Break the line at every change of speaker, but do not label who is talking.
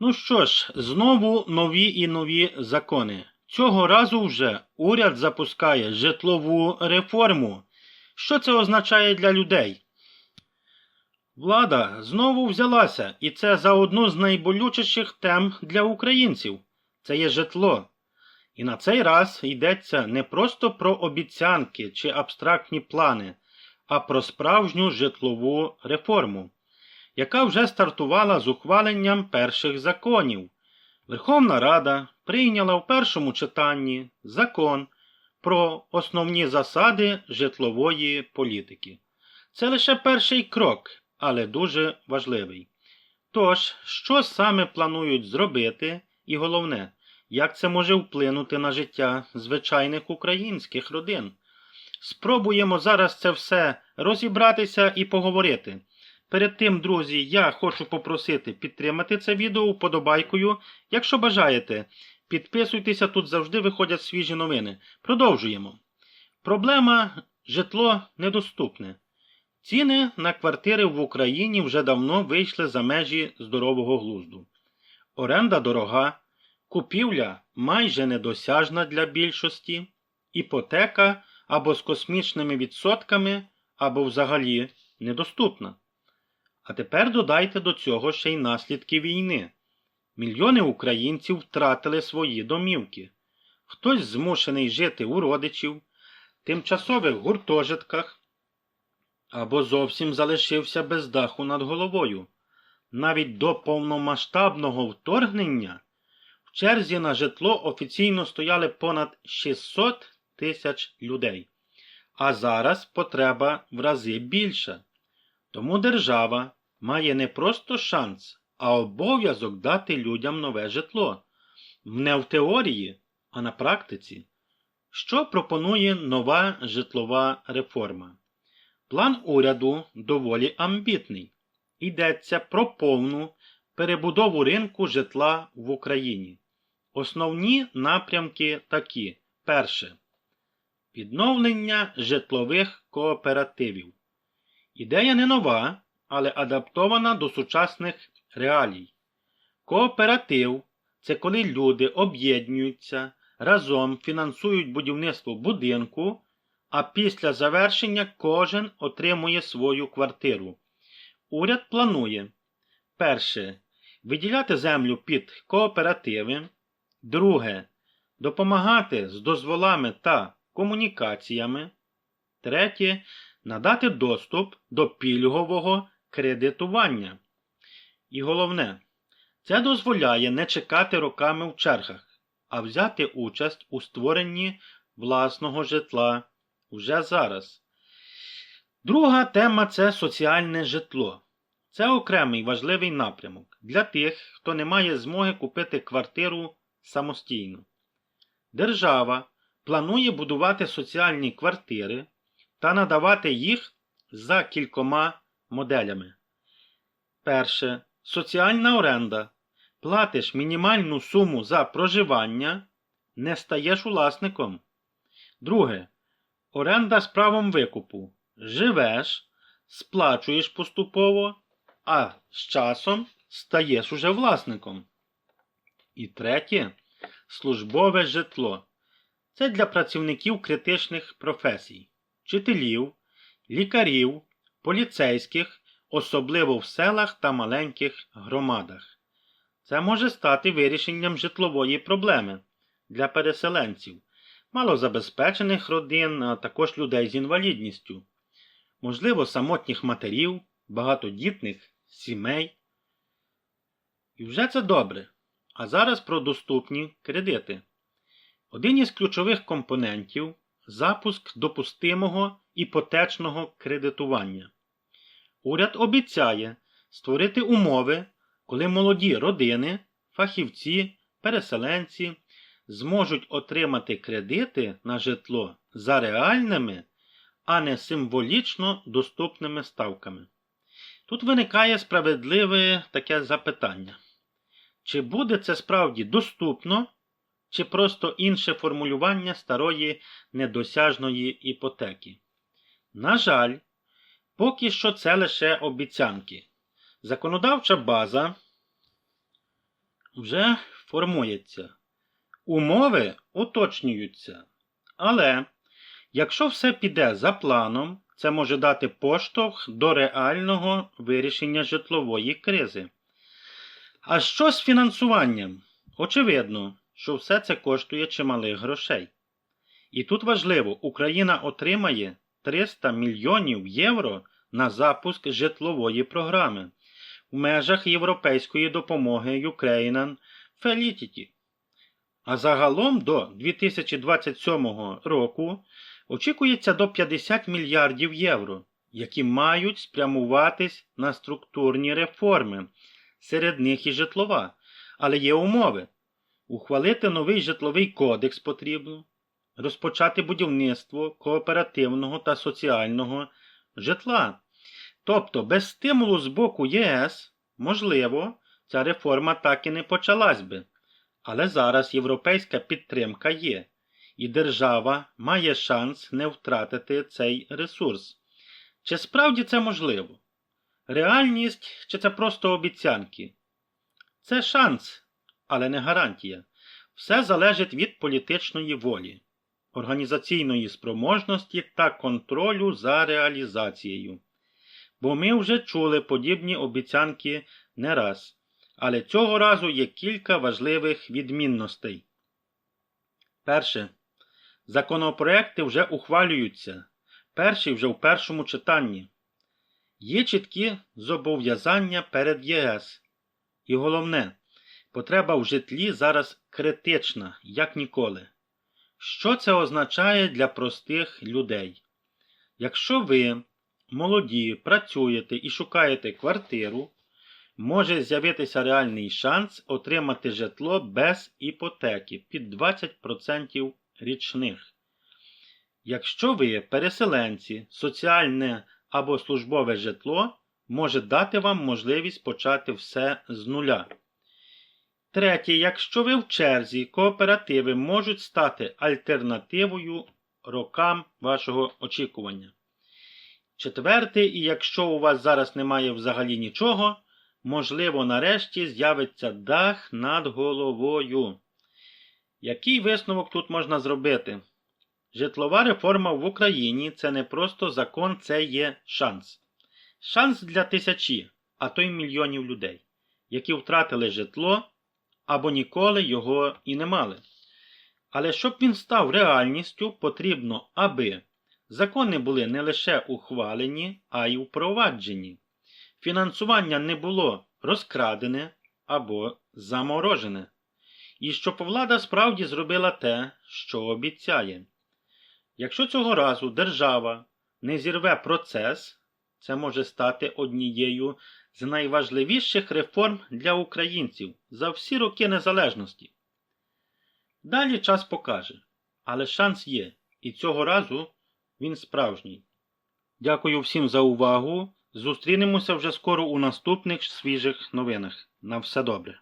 Ну що ж, знову нові і нові закони. Цього разу вже уряд запускає житлову реформу. Що це означає для людей? Влада знову взялася, і це за одну з найболючіших тем для українців це є житло. І на цей раз йдеться не просто про обіцянки чи абстрактні плани, а про справжню житлову реформу, яка вже стартувала з ухваленням перших законів. Верховна Рада прийняла в першому читанні закон про основні засади житлової політики. Це лише перший крок, але дуже важливий. Тож, що саме планують зробити, і головне, як це може вплинути на життя звичайних українських родин? Спробуємо зараз це все розібратися і поговорити. Перед тим, друзі, я хочу попросити підтримати це відео вподобайкою. Якщо бажаєте, підписуйтеся, тут завжди виходять свіжі новини. Продовжуємо. Проблема житло недоступне. Ціни на квартири в Україні вже давно вийшли за межі здорового глузду. Оренда дорога, купівля майже недосяжна для більшості, іпотека або з космічними відсотками, або взагалі недоступна. А тепер додайте до цього ще й наслідки війни. Мільйони українців втратили свої домівки. Хтось змушений жити у родичів, тимчасових гуртожитках або зовсім залишився без даху над головою. Навіть до повномасштабного вторгнення в черзі на житло офіційно стояли понад 600 тисяч людей. А зараз потреба в рази більша. Тому держава має не просто шанс, а обов'язок дати людям нове житло. Не в теорії, а на практиці. Що пропонує нова житлова реформа? План уряду доволі амбітний. Йдеться про повну перебудову ринку житла в Україні. Основні напрямки такі: перше. Відновлення житлових кооперативів. Ідея не нова, але адаптована до сучасних реалій. Кооператив це коли люди об'єднуються, разом фінансують будівництво будинку, а після завершення кожен отримує свою квартиру. Уряд планує перше. Виділяти землю під кооперативи. Друге. Допомагати з дозволами та комунікаціями. Третє. Надати доступ до пільгового кредитування. І головне, це дозволяє не чекати роками в чергах, а взяти участь у створенні власного житла вже зараз. Друга тема це соціальне житло. Це окремий важливий напрямок для тих, хто не має змоги купити квартиру самостійно. Держава планує будувати соціальні квартири та надавати їх за кількома моделями. Перше. Соціальна оренда. Платиш мінімальну суму за проживання, не стаєш власником. Друге. Оренда з правом викупу. Живеш, сплачуєш поступово, а з часом стаєш уже власником. І третє службове житло. Це для працівників критичних професій, вчителів, лікарів, поліцейських, особливо в селах та маленьких громадах. Це може стати вирішенням житлової проблеми для переселенців, малозабезпечених родин, а також людей з інвалідністю, можливо, самотніх матерів, багатодітних сімей. І вже це добре. А зараз про доступні кредити. Один із ключових компонентів запуск допустимого іпотечного кредитування. Уряд обіцяє створити умови, коли молоді родини, фахівці, переселенці зможуть отримати кредити на житло за реальними, а не символічно доступними ставками. Тут виникає справедливе таке запитання. Чи буде це справді доступно, чи просто інше формулювання старої недосяжної іпотеки? На жаль, поки що це лише обіцянки. Законодавча база вже формується. Умови уточнюються. Але якщо все піде за планом, це може дати поштовх до реального вирішення житлової кризи. А що з фінансуванням? Очевидно, що все це коштує чималих грошей. І тут важливо, Україна отримає 300 мільйонів євро на запуск житлової програми в межах європейської допомоги Ukrainian Felicity. А загалом до 2027 року очікується до 50 мільярдів євро, які мають спрямуватись на структурні реформи, серед них і житлова. Але є умови. Ухвалити новий житловий кодекс потрібно, розпочати будівництво кооперативного та соціального житла. Тобто, без стимулу з боку ЄС, можливо, ця реформа так і не почалась би. Але зараз європейська підтримка є, і держава має шанс не втратити цей ресурс. Чи справді це можливо? Реальність чи це просто обіцянки? Це шанс, але не гарантія. Все залежить від політичної волі, організаційної спроможності та контролю за реалізацією. Бо ми вже чули подібні обіцянки не раз. Але цього разу є кілька важливих відмінностей. Перше. Законопроекти вже ухвалюються. Перший вже в першому читанні. Є чіткі зобов'язання перед ЄС. І головне, потреба в житлі зараз критична, як ніколи. Що це означає для простих людей? Якщо ви, молоді, працюєте і шукаєте квартиру, може з'явитися реальний шанс отримати житло без іпотеки під 20% річних. Якщо ви переселенці, соціальне або службове житло може дати вам можливість почати все з нуля. Третє, якщо ви в черзі, кооперативи можуть стати альтернативою рокам вашого очікування. Четверте, і якщо у вас зараз немає взагалі нічого, можливо, нарешті з'явиться дах над головою. Який висновок тут можна зробити? Житлова реформа в Україні це не просто закон, це є шанс. Шанс для тисячі, а то й мільйонів людей, які втратили житло або ніколи його і не мали. Але щоб він став реальністю, потрібно, аби закони були не лише ухвалені, а й впроваджені. Фінансування не було розкрадене або заморожене. І щоб влада справді зробила те, що обіцяє. Якщо цього разу держава не зірве процес, це може стати однією з найважливіших реформ для українців за всі роки незалежності. Далі час покаже, але шанс є, і цього разу він справжній. Дякую всім за увагу. Зустрінемося вже скоро у наступних свіжих новинах. На все добре.